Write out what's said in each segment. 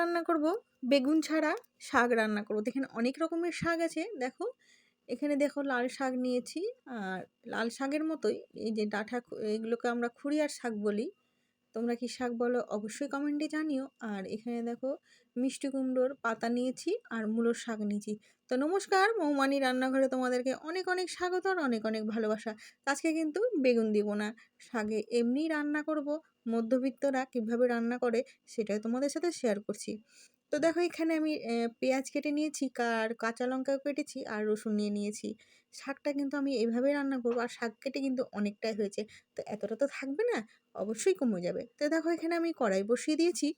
রান্না করব। বেগুন ছাড়া শাক রান্না করব। দেখেন অনেক রকমের শাক আছে। দেখো, এখানে দেখো লাল শাক নিয়েছি। আর লাল শাকের মতোই এই যে ডাঁটা এগুলোকে আমরা খুঁড়িয়ার শাক বলি। তোমরা কি শাক বলো অবশ্যই কমেন্টে জানিও। আর এখানে দেখো, মিষ্টি কুমড়োর পাতা নিয়েছি আর মূলোর শাক নিয়েছি। তো নমস্কার, মৌমানি রান্নাঘরে তোমাদেরকে অনেক অনেক স্বাগত আর অনেক অনেক ভালোবাসা। আজকে কিন্তু বেগুন দিব না, শাকে এমনি রান্না করব। মধ্যবিত্তরা কীভাবে রান্না করে সেটাই তোমাদের সাথে শেয়ার করছি। তো দেখো এখানে আমি পেঁয়াজ কেটে নিয়েছি আর কাঁচা লঙ্কাও কেটেছি আর রসুন নিয়ে নিয়েছি। শাকটা কিন্তু আমি এইভাবে রান্না করব আর শাক কেটে কিন্তু অনেকটাই হয়েছে। তো এতটা তো থাকবে না, অবশ্যই কমে যাবে। তো দেখো এখানে আমি কড়াই বসিয়ে দিয়েছি।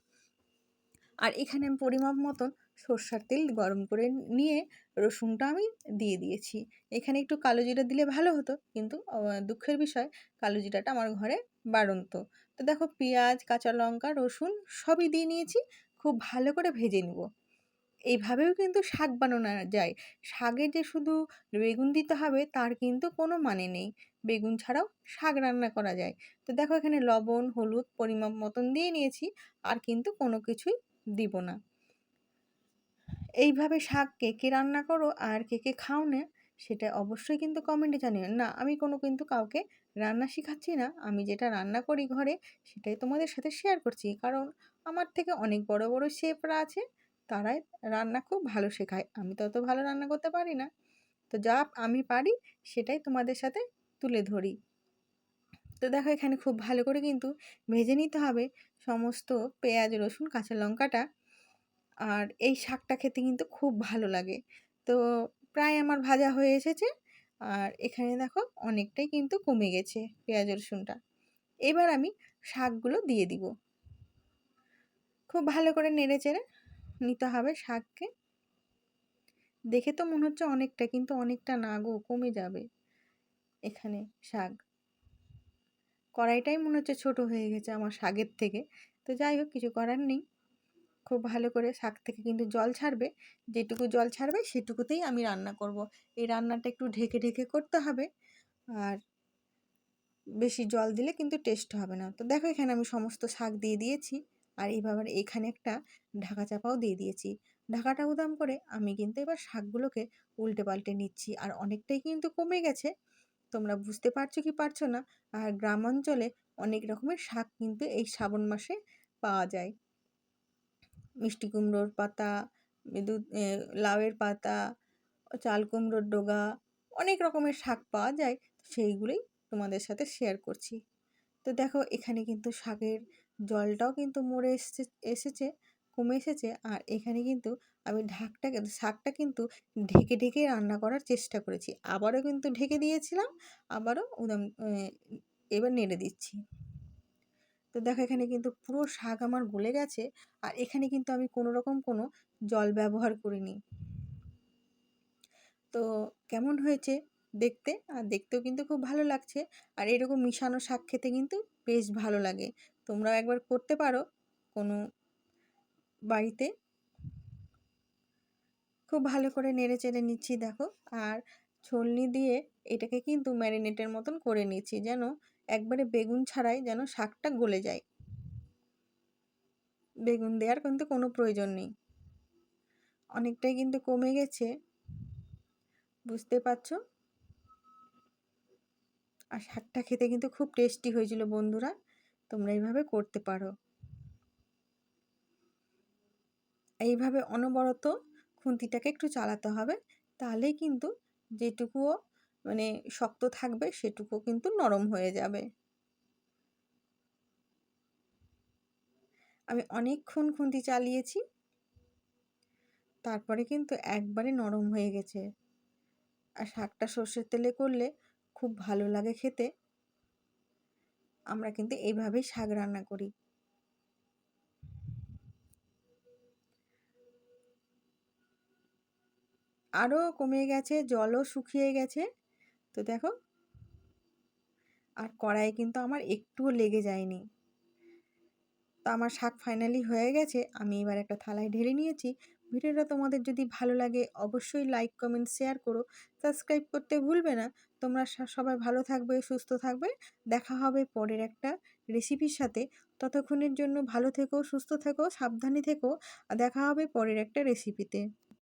আর এখানে আমি পরিমাপ মতন সর্ষার তেল গরম করে নিয়ে রসুনটা আমি দিয়ে দিয়েছি। এখানে একটু কালো জিরা দিলে ভালো হতো, কিন্তু দুঃখের বিষয় কালো জিরাটা আমার ঘরে বাড়ন্ত। তো দেখো পেঁয়াজ, কাঁচা লঙ্কা, রসুন সবই দিয়ে নিয়েছি। খুব ভালো করে ভেজে নেব। এইভাবেও কিন্তু শাক বানানো যায়। শাকে যে শুধু বেগুন দিতে হবে, তার কিন্তু কোনো মানে নেই। বেগুন ছাড়াও শাক রান্না করা যায়। তো দেখো এখানে লবণ, হলুদ পরিমাপ মতন দিয়ে নিয়েছি, আর কিন্তু কোনো কিছুই দিব না। এইভাবে শাক কে কে রান্না করো আর কে কে খাও না সেটা অবশ্যই কিন্তু কমেন্টে জানিও। না, আমি কোনো কিন্তু কাউকে রান্না শেখাচ্ছি না। আমি যেটা রান্না করি ঘরে, সেটাই তোমাদের সাথে শেয়ার করছি। কারণ আমার থেকে অনেক বড় বড় শেফরা আছে, তারাই রান্না খুব ভালো শেখায়। আমি তো অত ভালো রান্না করতে পারি না। তো যা আমি পারি, সেটাই তোমাদের সাথে তুলে ধরি। তো দেখো, এখানে খুব ভালো করে কিন্তু ভেজে নিতে হবে সমস্ত পেঁয়াজ, রসুন, কাঁচা লঙ্কাটা। আর এই শাকটা খেতে কিন্তু খুব ভালো লাগে। তো প্রায় আমার ভাজা হয়ে এসেছে। আর এখানে দেখো অনেকটাই কিন্তু কমে গেছে পেঁয়াজ, রসুনটা। এবার আমি শাকগুলো দিয়ে দিব। খুব ভালো করে নেড়ে চেড়ে নিতে হবে শাককে। দেখে তো মনে হচ্ছে অনেকটা, কিন্তু অনেকটা না গো, কমে যাবে এখানে শাক। কড়াইটাই মনে হচ্ছে ছোট হয়ে গেছে আমার শাকের থেকে। তো যাই হোক, কিছু করার নেই। খুব ভালো করে শাক থেকে কিন্তু জল ছাড়বে। যেটুকু জল ছাড়বে সেটুকুতেই আমি রান্না করব। এই রান্নাটা একটু ঢেকে ঢেকে করতে হবে। আর বেশি জল দিলে কিন্তু টেস্ট হবে না। তো দেখো এখানে আমি সমস্ত শাক দিয়ে দিয়েছি। আর এইভাবে এখানে একটা ঢাকা চাপাও দিয়ে দিয়েছি। ঢাকাটা উদাম করে আমি কিন্তু এবার শাকগুলোকে উল্টে পাল্টে নিচ্ছি। আর অনেকটাই কিন্তু কমে গেছে। তোমরা বুঝতে পারছ কি পারছ না? আর গ্রাম অঞ্চলে অনেক রকমের শাক কিন্তু এই শ্রাবণ মাসে পাওয়া যায়। মিষ্টি কুমড়োর পাতা দুধ লাউয়ের পাতা, চাল কুমড়োর ডোগা, অনেক রকমের শাক পাওয়া যায়। সেইগুলোই তোমাদের সাথে শেয়ার করছি। তো দেখো, এখানে কিন্তু শাকের জলটাও কিন্তু মরে এসছে, এসেছে, কমে এসেছে। আর এখানে কিন্তু আমি ঢাকটা, শাকটা কিন্তু ঢেকে ঢেকে রান্না করার চেষ্টা করেছি। আবারও কিন্তু ঢেকে দিয়েছিলাম, আবারও উদাম এবার নেড়ে দিচ্ছি। তো দেখো এখানে কিন্তু পুরো শাক আমার গলে গেছে আর এখানে কিন্তু আমি কোনো রকম কোনো জল ব্যবহার করিনি। তো কেমন হয়েছে দেখতে? আর দেখতেও কিন্তু খুব ভালো লাগছে। আর এরকম মিশানো শাক খেতে কিন্তু বেশ ভালো লাগে। তোমরাও একবার করতে পারো কোনো বাড়িতে। খুব ভালো করে নেড়ে চেড়ে নিচ্ছি দেখো। আর ছলনি দিয়ে এটাকে কিন্তু ম্যারিনেটের মতন করে নিচ্ছি যেন একবারে বেগুন ছাড়াই যেন শাকটা গলে যায়। বেগুন দেওয়ার কিন্তু কোনো প্রয়োজন নেই। অনেকটাই কিন্তু কমে গেছে। বুঝতে পারছ? আর শাকটা খেতে কিন্তু খুব টেস্টি হয়েছিল বন্ধুরা। তোমরা এইভাবে করতে পারো। এইভাবে অনবরত খুন্তিটাকে একটু চালাতে হবে। তাহলেই কিন্তু যেটুকুও মানে শক্ত থাকবে, সেটুকু কিন্তু নরম হয়ে যাবে। আমি অনেকক্ষণ খুন্তি চালিয়েছি। তারপরে কিন্তু একবারে নরম হয়ে গেছে। আর শাকটা সর্ষের তেলে করলে খুব ভালো লাগে খেতে। আমরা কিন্তু এইভাবেই শাক রান্না করি। আরও কমে গেছে, জলও শুকিয়ে গেছে। তো দেখো। আর কড়াইয়ে কিন্তু আমার একটুও লেগে যায়নি। তো আমার শাক ফাইনালি হয়ে গেছে। আমি এবার একটা থালায় ঢেলে নিয়েছি। ভিডিওটা তোমাদের যদি ভালো লাগে অবশ্যই লাইক কমেন্ট শেয়ার করো। সাবস্ক্রাইব করতে ভুলবে না। তোমরা সবাই ভালো থাকবে, সুস্থ থাকবে। দেখা হবে পরের একটা রেসিপির সাথে। ততক্ষণের জন্য ভালো থেকো, সুস্থ থেকো, সাবধানে থেকো। আর দেখা হবে পরের একটা রেসিপিতে